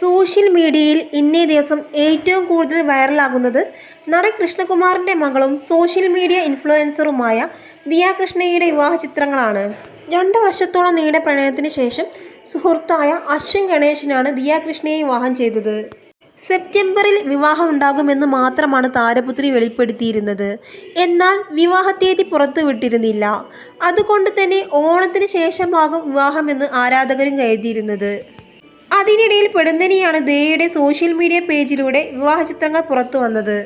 Social മീഡിയയിൽ ഇന്നേ ദിവസം ഏറ്റവും കൂടുതൽ വൈറലാകുന്നത് നടൻ കൃഷ്ണകുമാറിന്റെ മകളും സോഷ്യൽ മീഡിയ ഇൻഫ്ലുവൻസറുമായ ദിയ കൃഷ്ണയുടെ വിവാഹ ചിത്രങ്ങളാണ്. രണ്ട് വർഷത്തോളം നീണ്ട പ്രണയത്തിന് ശേഷം സുഹൃത്തായ അശ്വിൻ ഗണേശനാണ് ദിയ കൃഷ്ണയെ വിവാഹം ചെയ്തത്. സെപ്റ്റംബറിൽ വിവാഹം ഉണ്ടാകുമെന്ന് മാത്രമാണ് താരപുത്രി വെളിപ്പെടുത്തിയിരുന്നത്. എന്നാൽ വിവാഹ തീയതി പുറത്തുവിട്ടിരുന്നില്ല അതുകൊണ്ട് തന്നെ ഓണത്തിന് ശേഷമാകും വിവാഹമെന്ന് ആരാധകരും കരുതിയിരുന്നത്. അതിനിടയിൽ പെടുന്നനെയാണ് ദയയുടെ സോഷ്യൽ മീഡിയ പേജിലൂടെ വിവാഹ ചിത്രങ്ങൾ പുറത്തു വന്നത്.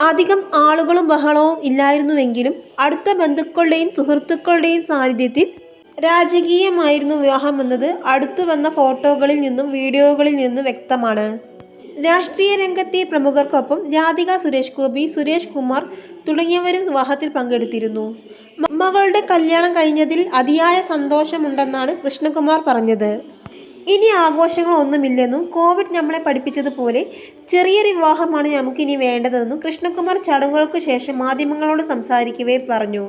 അധികം ആളുകളും ബഹളവും ഇല്ലായിരുന്നുവെങ്കിലും അടുത്ത ബന്ധുക്കളുടെയും സുഹൃത്തുക്കളുടെയും സാന്നിധ്യത്തിൽ രാജകീയമായിരുന്നു വിവാഹം എന്നത് അടുത്തു വന്ന ഫോട്ടോകളിൽ നിന്നും വീഡിയോകളിൽ നിന്നും വ്യക്തമാണ്. രാഷ്ട്രീയ രംഗത്തെ പ്രമുഖർക്കൊപ്പം രാധിക സുരേഷ് ഗോപി സുരേഷ് കുമാർ തുടങ്ങിയവരും വിവാഹത്തിൽ പങ്കെടുത്തിരുന്നു. മകളുടെ കല്യാണം കഴിഞ്ഞതിൽ അതിയായ സന്തോഷമുണ്ടെന്നാണ് കൃഷ്ണകുമാർ പറഞ്ഞത്. ഇനി ആഘോഷങ്ങളൊന്നുമില്ലെന്നും കോവിഡ് നമ്മളെ പഠിപ്പിച്ചതുപോലെ ചെറിയൊരു വിവാഹമാണ് നമുക്കിനി വേണ്ടതെന്നും കൃഷ്ണകുമാർ ചടങ്ങുകൾക്ക് ശേഷം മാധ്യമങ്ങളോട് സംസാരിക്കവേ പറഞ്ഞു.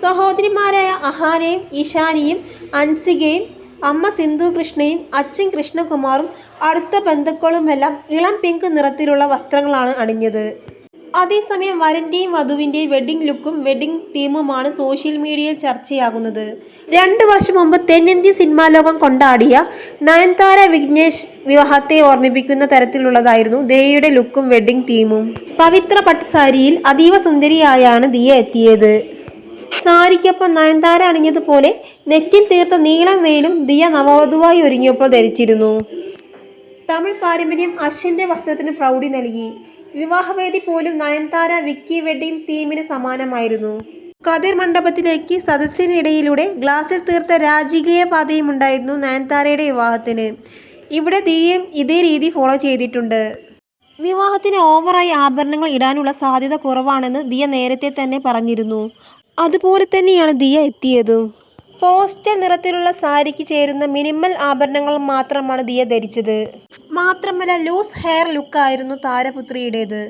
സഹോദരിമാരായ അഹാനയും ഇഷാനിയും അൻസികയും അമ്മ സിന്ധു കൃഷ്ണയും അച്ഛൻ കൃഷ്ണകുമാറും അടുത്ത ബന്ധുക്കളുമെല്ലാം ഇളം പിങ്ക് നിറത്തിലുള്ള വസ്ത്രങ്ങളാണ് അണിഞ്ഞത്. അതേസമയം വരന്റെയും വധുവിന്റെയും വെഡ്ഡിംഗ് ലുക്കും വെഡ്ഡിംഗ് തീമുമാണ് സോഷ്യൽ മീഡിയയിൽ ചർച്ചയാകുന്നത്. രണ്ട് വർഷം മുമ്പ് തെന്നിന്ത്യൻ സിനിമാ ലോകം കൊണ്ടാടിയ നയൻതാര വിഘ്നേഷ് വിവാഹത്തെ ഓർമ്മിപ്പിക്കുന്ന തരത്തിലുള്ളതായിരുന്നു ദയയുടെ ലുക്കും വെഡ്ഡിംഗ് തീമും. പവിത്ര പട്ട് സാരിയിൽ അതീവ സുന്ദരിയായാണ് ദിയ എത്തിയത്. സാരിക്കൊപ്പം നയൻതാര അണിഞ്ഞതുപോലെ നെറ്റിൽ തീർത്ത നീളം വെയിലും ദിയ നവവധുവായി ഒരുങ്ങിയപ്പോൾ ധരിച്ചിരുന്നു. തമിഴ് പാരമ്പര്യം അശ്വിന്റെ വസ്ത്രത്തിന് പ്രൗഢി നൽകി. വിവാഹവേദി പോലും നയൻതാര വിക്കി വെഡ്ഡിംഗ് തീമിന് സമാനമായിരുന്നു. കതിർ മണ്ഡപത്തിലേക്ക് സദസ്സിനിടയിലൂടെ ഗ്ലാസിൽ തീർത്ത രാജകീയ പാതയും ഉണ്ടായിരുന്നു നയൻതാരയുടെ വിവാഹത്തിന്. ഇവിടെ ദീയം ഇതേ രീതി ഫോളോ ചെയ്തിട്ടുണ്ട്. വിവാഹത്തിന് ഓവറായി ആഭരണങ്ങൾ ഇടാനുള്ള സാധ്യത കുറവാണെന്ന് ദിയ നേരത്തെ തന്നെ പറഞ്ഞിരുന്നു. അതുപോലെ തന്നെയാണ് ദിയ എത്തിയതും. പോസ്റ്റൽ നിറത്തിലുള്ള സാരിക്ക് ചേരുന്ന മിനിമൽ ആഭരണങ്ങൾ മാത്രമാണ് ദിയ ധരിച്ചത്. മാത്രമല്ല ലൂസ് ഹെയർ ലുക്കായിരുന്നു താരപുത്രിയുടേത്.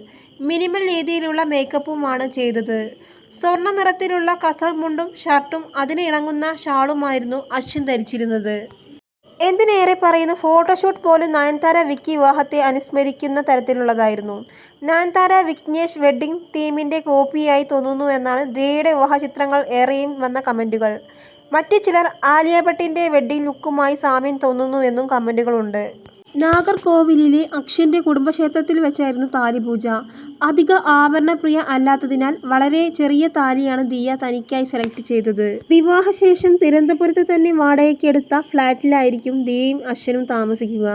മിനിമൽ രീതിയിലുള്ള മേക്കപ്പുമാണ് ചെയ്തത്. സ്വർണ നിറത്തിലുള്ള കസമുണ്ടും മുണ്ടും ഷർട്ടും അതിന് ഇണങ്ങുന്ന ഷാളുമായിരുന്നു അശ്വിൻ ധരിച്ചിരുന്നത്. എന്തിനേറെ പറയുന്ന ഫോട്ടോഷൂട്ട് പോലും നയൻതാര വിക്കി വിവാഹത്തെ അനുസ്മരിക്കുന്ന തരത്തിലുള്ളതായിരുന്നു. നയൻതാര വിഘ്നേഷ് വെഡ്ഡിംഗ് തീമിന്റെ കോപ്പിയായി തോന്നുന്നു എന്നാണ് ദയുടെ വിവാഹ ചിത്രങ്ങൾ ഏറെയും വന്ന കമന്റുകൾ മറ്റു ചിലർ ആലിയ ഭട്ടിന്റെ വെഡ്ഡിംഗ് ലുക്കുമായി സാമ്യം തോന്നുന്നു എന്നും കമന്റുകളുണ്ട് നാഗർകോവിലിലെ അക്ഷന്റെ കുടുംബക്ഷേത്രത്തിൽ വെച്ചായിരുന്നു താലിപൂജ. അധിക ആഭരണപ്രിയ അല്ലാത്തതിനാൽ വളരെ ചെറിയ താലിയാണ് ദിയ തനിക്കായി സെലക്ട് ചെയ്തത്. വിവാഹശേഷം തിരുവനന്തപുരത്ത് തന്നെ വാടകയ്ക്കെടുത്ത ഫ്ലാറ്റിലായിരിക്കും ദിയയും അശ്വനും താമസിക്കുക.